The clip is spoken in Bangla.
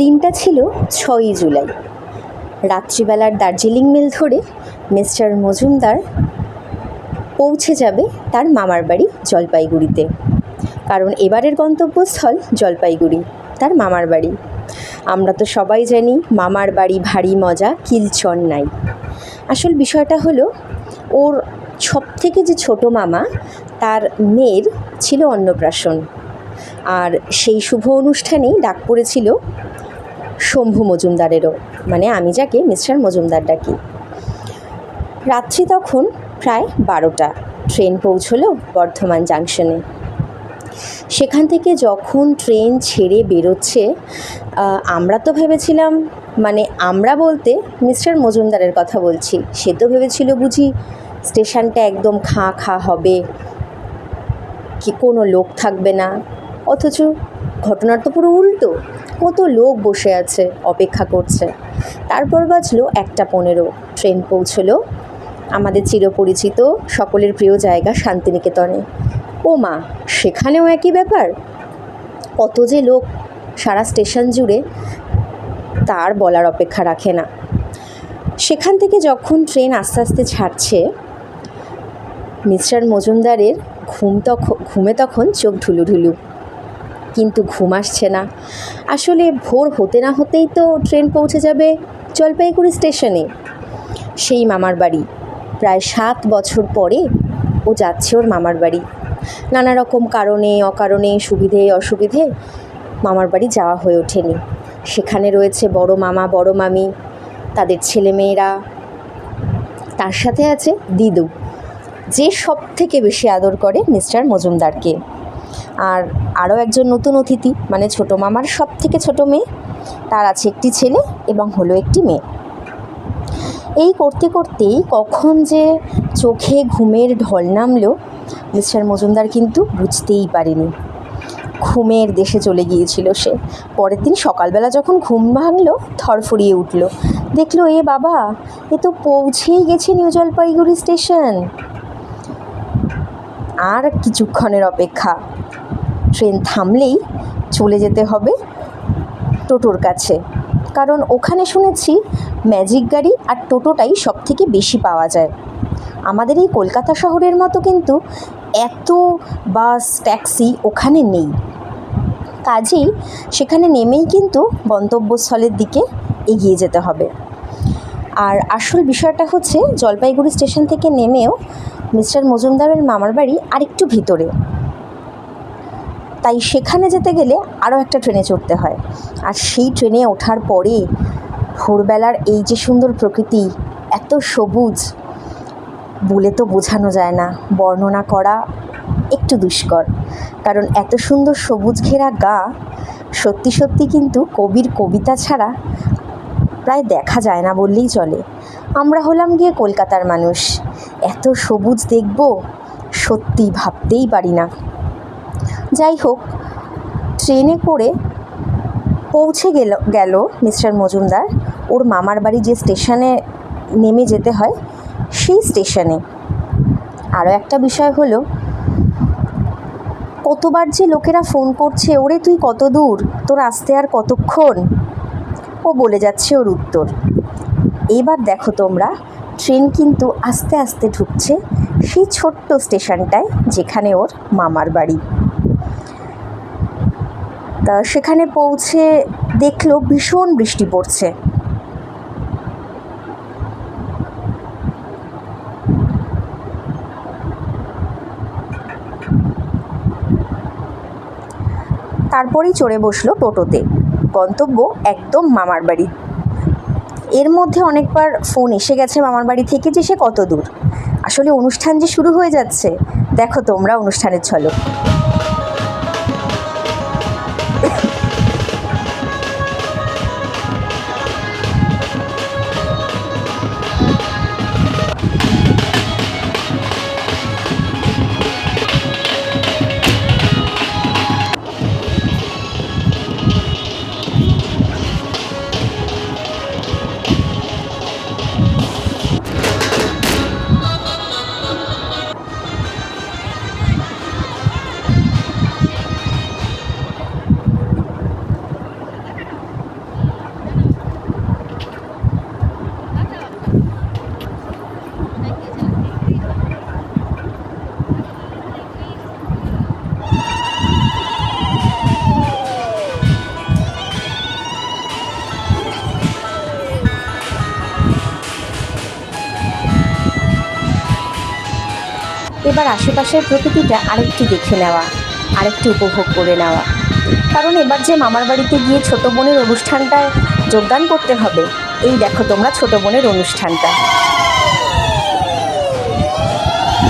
দিনটা ছিল ছয়ই জুলাই। রাত্রিবেলার দার্জিলিং মেল ধরে মিস্টার মজুমদার পৌঁছে যাবে তার মামার বাড়ি জলপাইগুড়িতে। কারণ এবারের গন্তব্যস্থল জলপাইগুড়ি, তার মামার বাড়ি। আমরা তো সবাই জানি মামার বাড়ি ভারী মজা, কিলচন নাই। আসল বিষয়টা হলো, ওর সব থেকে যে ছোট মামা, তার মেয়ের ছিল অন্নপ্রাশন। আর সেই শুভ অনুষ্ঠানেই ডাক পড়েছিল শম্ভু মজুমদারেরও। মানে আমি যাকে, মিস্টার মজুমদার ডাকি। রাত্রি তখন প্রায় বারোটা। ট্রেন পৌঁছলো বর্ধমান জাংশনে। সেখান থেকে যখন ট্রেন ছেড়ে বেরোচ্ছে আমরা তো ভেবেছিলাম মানে আমরা বলতে মিস্টার মজুমদারের কথা বলছি। সে তো ভেবেছিল বুঝি স্টেশনটা একদম খাঁ খাঁ হবে, কি কোনো লোক থাকবে না। অথচ ঘটনার তো পুরো উল্টো। কত লোক বসে আছে, অপেক্ষা করছে। তারপর বাজলো একটা পনেরো। ট্রেন পৌঁছলো। আমাদের চিরপরিচিত, সকলের প্রিয় জায়গা শান্তিনিকেতনে। ও মা, সেখানেও একই ব্যাপার? কত যে লোক সারা স্টেশন জুড়ে তার বলার অপেক্ষা রাখে না। সেখান থেকে যখন ট্রেন আস্তে আস্তে ছাড়ছে, মিস্টার মজুমদারের ঘুম তখন ঘুমে তখন চোখ ঢুলু ঢুলু কিন্তু ঘুম আসছে না। আসলে ভোর হতে না হতেই তো ট্রেন পৌঁছে যাবে জলপাইগুড়ি স্টেশনে। সেই মামার বাড়ি। প্রায় সাত বছর পরে ও যাচ্ছে ওর মামার বাড়ি। নানা রকম কারণে, অকারণে, সুবিধে, অসুবিধে মামার বাড়ি যাওয়া হয়ে ওঠেনি। সেখানে রয়েছে বড় মামা, বড় মামি, তাদের ছেলেমেয়েরা। তার সাথে আছে দিদু, যে সব থেকে বেশি আদর করে মিস্টার মজুমদারকে। আর আরও একজন নতুন অতিথি মানে ছোটো মামার সব থেকে ছোটো মেয়ে, তার আছে একটি ছেলে এবং হলো একটি মেয়ে। এই করতে করতেই কখন যে চোখে ঘুমের ঢল নামলো, মিস্টার মজুমদার কিন্তু বুঝতেই পারেনি। ঘুমের দেশে চলে গিয়েছিল সে। পরের দিন সকালবেলা যখন ঘুম ভাঙলো থরফরিয়ে উঠল। দেখল, এ বাবা, এ তো পৌঁছেই গেছে নিউ জলপাইগুড়ি স্টেশন। আর কিছুক্ষণের অপেক্ষা। ট্রেন থামলেই চলে যেতে হবে টোটোর কাছে। কারণ ওখানে শুনেছি ম্যাজিক গাড়ি আর টোটোটাই সব থেকে বেশি পাওয়া যায়। আমাদের এই কলকাতা শহরের মতো কিন্তু এত বাস, ট্যাক্সি ওখানে নেই। কাজেই সেখানে নেমেই কিন্তু গন্তব্যস্থলের দিকে এগিয়ে যেতে হবে। আর আসল বিষয়টা হচ্ছে জলপাইগুড়ি স্টেশন থেকে নেমেও মিস্টার মজুমদারের মামার বাড়ি আরেকটু ভিতরে। তাই সেখানে যেতে গেলে আরও একটা ট্রেনে চড়তে হয়। আর সেই ট্রেনে ওঠার পরে ভোরবেলার এই যে সুন্দর প্রকৃতি, এত সবুজ, বলে তো বোঝানো যায় না। বর্ণনা করা একটু দুষ্কর। কারণ এত সুন্দর সবুজ ঘেরা গা, সত্যি সত্যি কিন্তু কবির কবিতা ছাড়া প্রায় দেখা যায় না বললেই চলে। আমরা হলাম গিয়ে কলকাতার মানুষ। এত সবুজ দেখব, সত্যি ভাবতেই পারি না। যাই হোক, ট্রেনে করে পৌঁছে গেল গেল মিস্টার মজুমদার। ওর মামার বাড়ি যে স্টেশনে নেমে যেতে হয়, সেই স্টেশনে। আরও একটা বিষয় হলো, কতবার যে লোকেরা ফোন করছে, ওরে, তুই কত দূর? তোর আসতে আর কতক্ষণ? ও বলে যাচ্ছে ওর উত্তর। এবার দেখো তোমরা, ট্রেন কিন্তু আস্তে আস্তে ঢুকছে সেই ছোট্ট স্টেশনটায় যেখানে ওর মামার বাড়ি। তা সেখানে পৌঁছে দেখল ভীষণ বৃষ্টি পড়ছে। তারপরেই চড়ে বসল টোটোতে। গন্তব্য একদম মামার বাড়ি। এর মধ্যে অনেকবার ফোন এসে গেছে মামার বাড়ি থেকে যে সে কত দূর। আসলে অনুষ্ঠান যে শুরু হয়ে যাচ্ছে, দেখো তোমরা অনুষ্ঠানের ছলক এবার আশেপাশের প্রকৃতিটা আরেকটু দেখে নেওয়া, আরেকটু উপভোগ করে নেওয়া। কারণ এবার যে মামার বাড়িতে গিয়ে ছোট বোনের অনুষ্ঠানটায় যোগদান করতে হবে, এই দেখো তোমরা ছোট বোনের অনুষ্ঠানটা।